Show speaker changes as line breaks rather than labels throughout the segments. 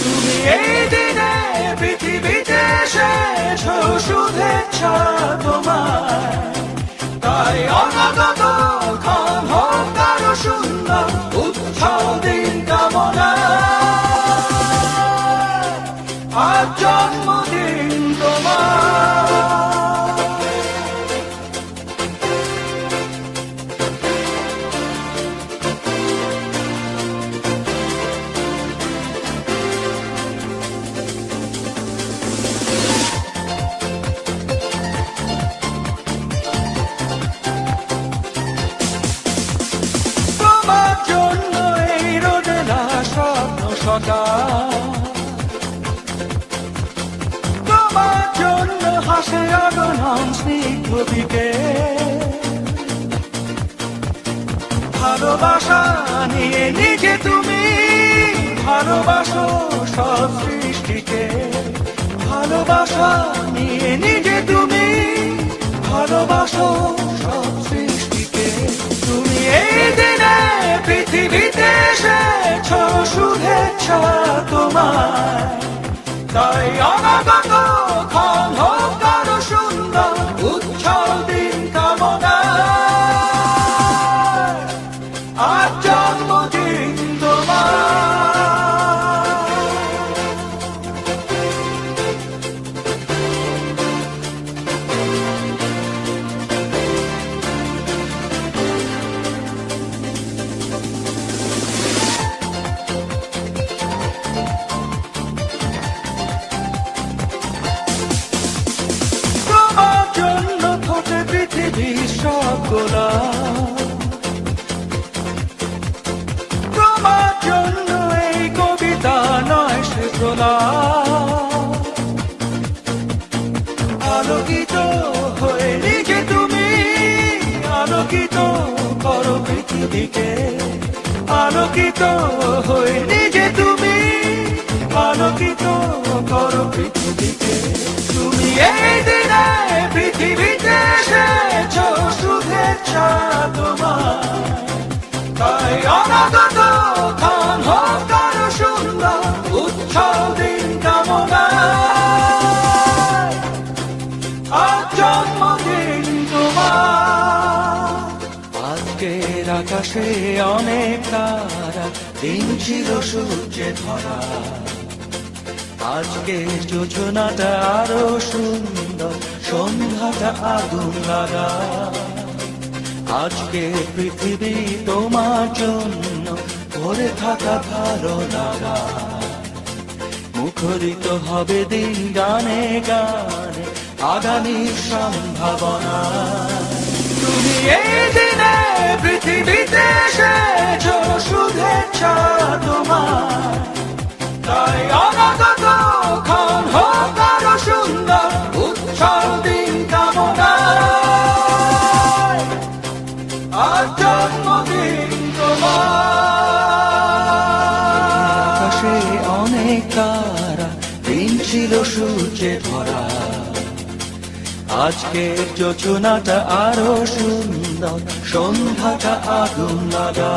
তুমি এই দিনে পৃথিবীতে শেষ শুভেচ্ছা তোমার। স্বপ্ন তোমার জন্য হাসে আগনম স্নিগ্ধ দিকে ভালোবাসা নিয়ে নিজে তুমি ভালোবাসো সব সৃষ্টিকে ভালোবাসা নিয়ে নিজে তুমি ভালোবাসো সব সৃষ্টিকে তুমি এই দিনে পৃথিবীতে এসেছ শুভেচ্ছা তোমার তাই গোলাপ তোমার এই কবিতা নয় সে প্রলাপ আলোকিত হয়ে নিজে তুমি, আলোকিত করো পৃথিবীকে। আলোকিত হয়ে নিজে তুমি, আলোকিত করো পৃথিবীকে তুমি এই দিনে পৃথিবীতে এসেছ, শুভেচ্ছা তোমার তাই অনাগত ক্ষণ হোক আরও সুন্দর, উৎসব দিন কামনা আজ জন্মদিন তোমার আজকের আকাশে অনেক তারা, দিন ছিল সূর্যে ধরা। আজকে যোজনাটা আরও সুন্দর, সন্ধ্যাটা আগুন লাগা। আজকে পৃথিবী তোমার জন্য ভরে থাকা ভালো লাগা। মুখরিত হবে দিন গানে গানে আগামীর সম্ভাবনা। তুমি এই দিনে পৃথিবীতে এসেছ শুভেচ্ছা তোমার তাই অনাগত সূর্যে ধরা। আজকের যোজনাটা আরও সুন্দর, সন্ধ্যাটা আগুন লাগা।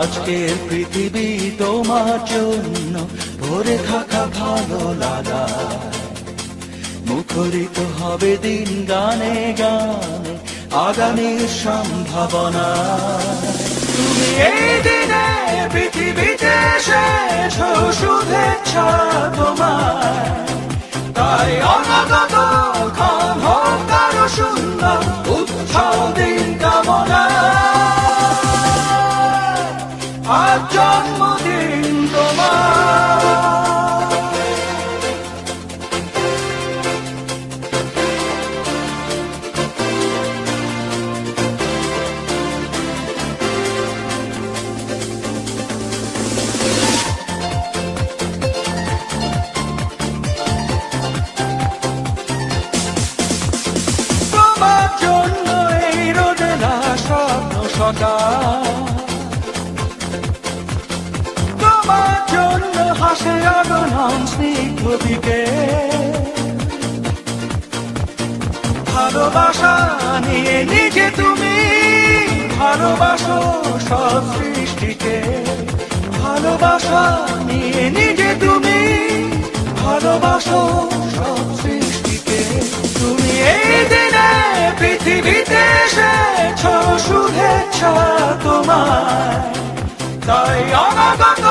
আজকের পৃথিবী তোমার জন্য ভরে থাকা ভালো লাগা। মুখরিত হবে দিন গানে গানে আগামীর সম্ভাবনা। তুমি এই দিনে পৃথিবীতে এসেছ সকাল তোমার জন্য হাসে আগনম স্নিগ্ধ ভালোবাসা নিয়ে নিজে তুমি ভালোবাসো সব সৃষ্টিকে। ভালোবাসা নিয়ে নিজে তুমি ভালোবাসো সব সৃষ্টিকে। তুমি এই দিনে পৃথিবীতে তাই অনাগত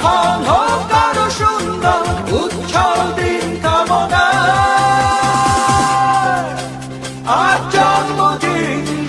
ক্ষণ হোক আরও সুন্দর উচ্ছল দিন কামনা আজ জন্মদিন